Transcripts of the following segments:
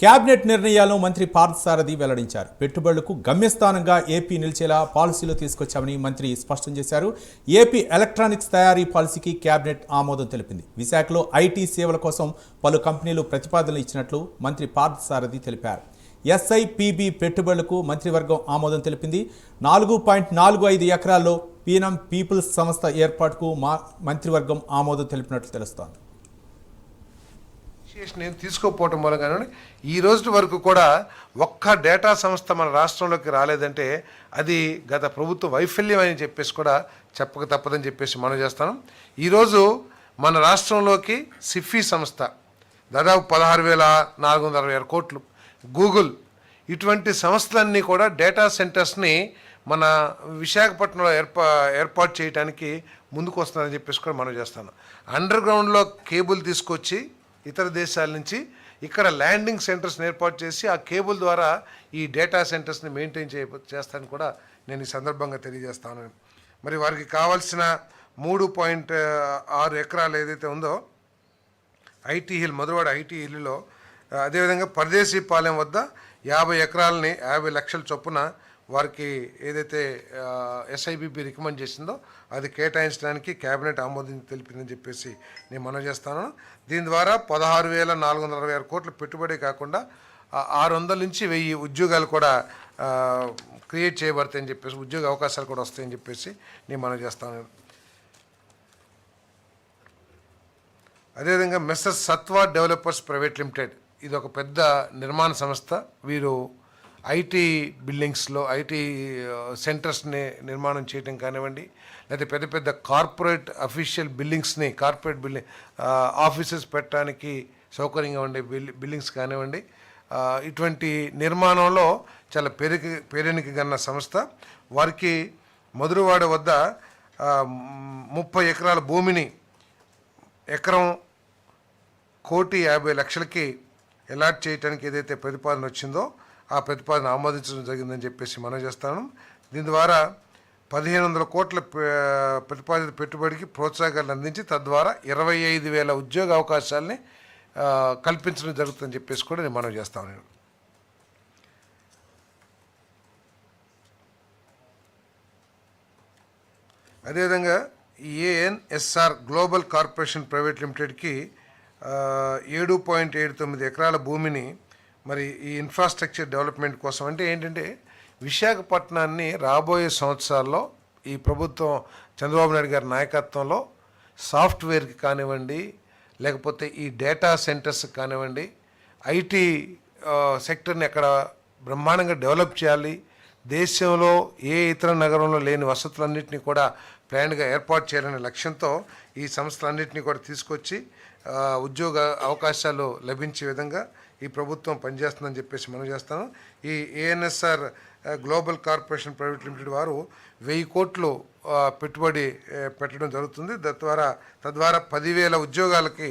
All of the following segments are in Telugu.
కేబినెట్ నిర్ణయాలను మంత్రి పార్థసారథి వెల్లడించారు. పెట్టుబడులకు గమ్యస్థానంగా ఏపీ నిలిచేలా పాలసీలు తీసుకొచ్చామని మంత్రి స్పష్టం చేశారు. ఏపీ ఎలక్ట్రానిక్స్ తయారీ పాలసీకి కేబినెట్ ఆమోదం తెలిపింది. విశాఖలో ఐటీ సేవల కోసం పలు కంపెనీలు ప్రతిపాదనలు ఇచ్చినట్లు మంత్రి పార్థసారథి తెలిపారు. ఎస్ఐపిబి పెట్టుబడులకు మంత్రివర్గం ఆమోదం తెలిపింది. నాలుగు పాయింట్ నాలుగు ఐదు ఎకరాల్లో పీనం పీపుల్స్ సంస్థ ఏర్పాటుకు మా మంత్రివర్గం ఆమోదం తెలిపినట్లు తెలుస్తోంది. ఇనిషియేషన్ ఏం తీసుకోకపోవటం మూలంగానే ఈ రోజు వరకు కూడా ఒక్క డేటా సంస్థ మన రాష్ట్రంలోకి రాలేదంటే అది గత ప్రభుత్వ వైఫల్యం అని చెప్పేసి కూడా చెప్పక తప్పదని చెప్పేసి మనం చేస్తాను. ఈరోజు మన రాష్ట్రంలోకి సిఫీ సంస్థ దాదాపు పదహారు వేల నాలుగు వందల అరవై ఆరు కోట్లు గూగుల్ ఇటువంటి సంస్థలన్నీ కూడా డేటా సెంటర్స్ని మన విశాఖపట్నంలో ఏర్పా ఏర్పాటు చేయడానికి ముందుకు వస్తున్నారని చెప్పేసి కూడా మనం చేస్తాను. అండర్ గ్రౌండ్లో కేబుల్ తీసుకొచ్చి ఇతర దేశాల నుంచి ఇక్కడ ల్యాండింగ్ సెంటర్స్ని ఏర్పాటు చేసి ఆ కేబుల్ ద్వారా ఈ డేటా సెంటర్స్ని మెయింటైన్ చేయ చేస్తాను కూడా నేను ఈ సందర్భంగా తెలియజేస్తాను. మరి వారికి కావాల్సిన మూడు పాయింట్ ఆరు ఎకరాలు ఏదైతే ఉందో ఐటీ హిల్ మధురవాడ ఐటీ హిల్లో అదేవిధంగా పరదేశీ పాలెం వద్ద యాభై ఎకరాలని యాభై లక్షల చొప్పున వారికి ఏదైతే ఎస్ఐబిపి రికమెండ్ చేసిందో అది కేటాయించడానికి కేబినెట్ ఆమోదం తెలిపిందని చెప్పేసి నేను మనవి చేస్తాను. దీని ద్వారా పదహారు వేల నాలుగు వందల అరవై ఆరు కోట్ల పెట్టుబడి కాకుండా ఆరు వందల నుంచి వెయ్యి ఉద్యోగాలు కూడా క్రియేట్ చేయబడతాయని చెప్పేసి ఉద్యోగ అవకాశాలు కూడా వస్తాయని చెప్పేసి నేను మనవి చేస్తాను. అదేవిధంగా Messrs Satva developers private limited ఇది ఒక పెద్ద నిర్మాణ సంస్థ. వీరు ఐటీ బిల్డింగ్స్లో ఐటీ సెంటర్స్ని నిర్మాణం చేయడం కానివ్వండి లేదా పెద్ద పెద్ద కార్పొరేట్ అఫీషియల్ బిల్డింగ్స్ని కార్పొరేట్ బిల్డింగ్ ఆఫీసెస్ పెట్టడానికి సౌకర్యంగా ఉండే బిల్ బిల్డింగ్స్ కానివ్వండి ఇటువంటి నిర్మాణంలో చాలా పేరుకి పేరెనికి గన్న సంస్థ. వారికి మధురవాడ వద్ద ముప్పై ఎకరాల భూమిని ఎకరం కోటి యాభై లక్షలకి అలాట్ చేయడానికి ఏదైతే ప్రతిపాదన వచ్చిందో ఆ ప్రతిపాదన ఆమోదించడం జరిగిందని చెప్పేసి మనం చేస్తాను. దీని ద్వారా పదిహేను వందల కోట్ల ప్రతిపాదిత పెట్టుబడికి ప్రోత్సాహకాలు అందించి తద్వారా ఇరవై ఐదు వేల ఉద్యోగ అవకాశాలని కల్పించడం జరుగుతుందని చెప్పేసి కూడా నేను మనం చేస్తాను నేను అదేవిధంగా ఏఎన్ఎస్ఆర్ గ్లోబల్ కార్పొరేషన్ ప్రైవేట్ లిమిటెడ్కి ఏడు పాయింట్ ఏడు తొమ్మిది ఎకరాల భూమిని మరి ఈ ఇన్ఫ్రాస్ట్రక్చర్ డెవలప్మెంట్ కోసం అంటే ఏంటంటే విశాఖపట్నాన్ని రాబోయే సంవత్సరాల్లో ఈ ప్రభుత్వం చంద్రబాబు నాయుడు గారి నాయకత్వంలో సాఫ్ట్వేర్కి కానివ్వండి లేకపోతే ఈ డేటా సెంటర్స్ కానివ్వండి ఐటీ సెక్టర్ని అక్కడ బ్రహ్మాండంగా డెవలప్ చేయాలి. దేశంలో ఏ ఇతర నగరంలో లేని వసతులన్నింటినీ కూడా ప్లాన్గా ఏర్పాటు చేయాలనే లక్ష్యంతో ఈ సంస్థలన్నింటినీ కూడా తీసుకొచ్చి ఉద్యోగ అవకాశాలు లభించే విధంగా ఈ ప్రభుత్వం పనిచేస్తుందని చెప్పేసి మనం చేస్తాను. ఈ ANSR global corporation private limited వారు వెయ్యి కోట్లు పెట్టుబడి పెట్టడం జరుగుతుంది. తద్వారా తద్వారా పదివేల ఉద్యోగాలకి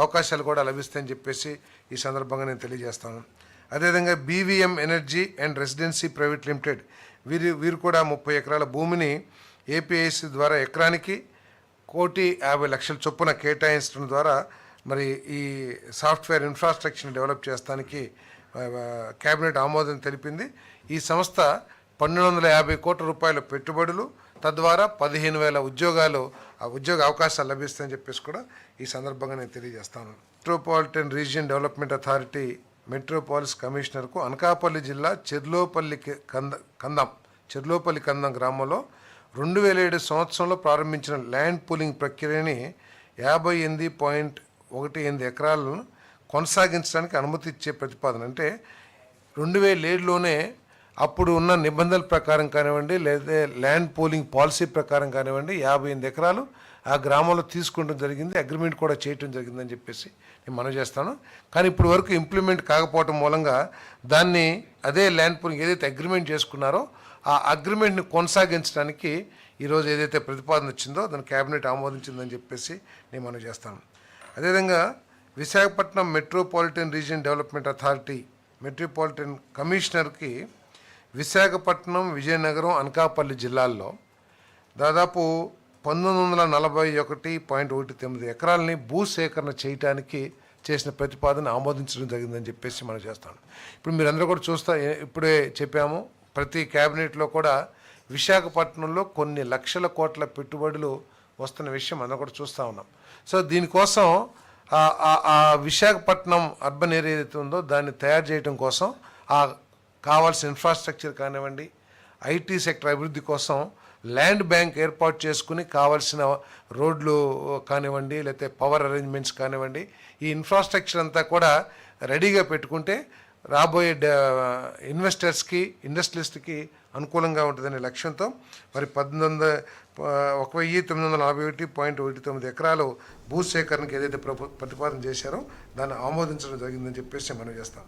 అవకాశాలు కూడా లభిస్తాయని చెప్పేసి ఈ సందర్భంగా నేను తెలియజేస్తాను. అదేవిధంగా BVM energy and residency private limited వీరి వీరు కూడా ముప్పై ఎకరాల భూమిని ఏపీఐసి ద్వారా ఎకరానికి కోటి యాభై లక్షల చొప్పున కేటాయించడం ద్వారా మరి ఈ సాఫ్ట్వేర్ ఇన్ఫ్రాస్ట్రక్చర్ని డెవలప్ చేస్తానికి కేబినెట్ ఆమోదం తెలిపింది. ఈ సంస్థ పన్నెండు వందల యాభై కోట్ల రూపాయల పెట్టుబడులు తద్వారా పదిహేను వేల ఉద్యోగాలు ఆ ఉద్యోగ అవకాశాలు లభిస్తాయని చెప్పేసి కూడా ఈ సందర్భంగా నేను తెలియజేస్తాను. Metropolitan region development authority metropolis కమిషనర్కు Anakapalli జిల్లా చెర్లోపల్లి కంద కందం చెర్లోపల్లి కందం గ్రామంలో రెండు వేల ఏడు సంవత్సరంలో ప్రారంభించిన ల్యాండ్ పూలింగ్ ప్రక్రియని యాభై ఎనిమిది పాయింట్ ఒకటి ఎనిమిది ఎకరాలను కొనసాగించడానికి అనుమతి ఇచ్చే ప్రతిపాదన. అంటే రెండు వేల ఏడులోనే అప్పుడు ఉన్న నిబంధనల ప్రకారం కానివ్వండి లేదా ల్యాండ్ పోలింగ్ పాలసీ ప్రకారం కానివ్వండి యాభై ఎనిమిది ఎకరాలు ఆ గ్రామంలో తీసుకోవడం జరిగింది అగ్రిమెంట్ కూడా చేయటం జరిగిందని చెప్పేసి నేను మనం చేస్తాను. కానీ ఇప్పుడు వరకు ఇంప్లిమెంట్ కాకపోవటం మూలంగా దాన్ని అదే ల్యాండ్ పోలింగ్ ఏదైతే అగ్రిమెంట్ చేసుకున్నారో ఆ అగ్రిమెంట్ని కొనసాగించడానికి ఈరోజు ఏదైతే ప్రతిపాదన వచ్చిందో దాన్ని కేబినెట్ ఆమోదించిందని చెప్పేసి నేను మనం చేస్తాను. అదేవిధంగా Visakhapatnam metropolitan region development authority metropolitan కమిషనర్కి Visakhapatnam Vizianagaram Anakapalli జిల్లాల్లో దాదాపు పంతొమ్మిది వందల నలభై ఒకటి పాయింట్ ఒకటి తొమ్మిది ఎకరాలని భూసేకరణ చేయటానికి చేసిన ప్రతిపాదన ఆమోదించడం జరిగిందని చెప్పేసి మనం చేస్తాం. ఇప్పుడు మీరందరూ కూడా చూస్తా ఇప్పుడే చెప్పాము ప్రతి క్యాబినెట్లో కూడా విశాఖపట్నంలో కొన్ని లక్షల కోట్ల పెట్టుబడులు వస్తున్న విషయం మనం కూడా చూస్తూ ఉన్నాం. సో దీనికోసం ఆ- ఆ- విశాఖపట్నం అర్బన్ ఏరియా ఏదైతే ఉందో దాన్ని తయారు చేయడం కోసం ఆ కావాల్సిన ఇన్ఫ్రాస్ట్రక్చర్ కానివ్వండి ఐటీ సెక్టర్ అభివృద్ధి కోసం ల్యాండ్ బ్యాంక్ ఏర్పాటు చేసుకుని కావాల్సిన రోడ్లు కానివ్వండి లేకపోతే పవర్ అరేంజ్మెంట్స్ కానివ్వండి ఈ ఇన్ఫ్రాస్ట్రక్చర్ అంతా కూడా రెడీగా పెట్టుకుంటే రాబోయే ఇన్వెస్టర్స్కి ఇండస్ట్రియలిస్ట్కి అనుకూలంగా ఉంటుందనే లక్ష్యంతో మరి పద్దెనిమిది వందల ఒక వెయ్యి తొమ్మిది వందల నలభై ఒకటి పాయింట్ ఒకటి తొమ్మిది ఎకరాలు భూసేకరణకు ఏదైతే ప్రభు ప్రతిపాదన చేశారో దాన్ని ఆమోదించడం జరిగిందని చెప్పేసి మనం చేస్తాం.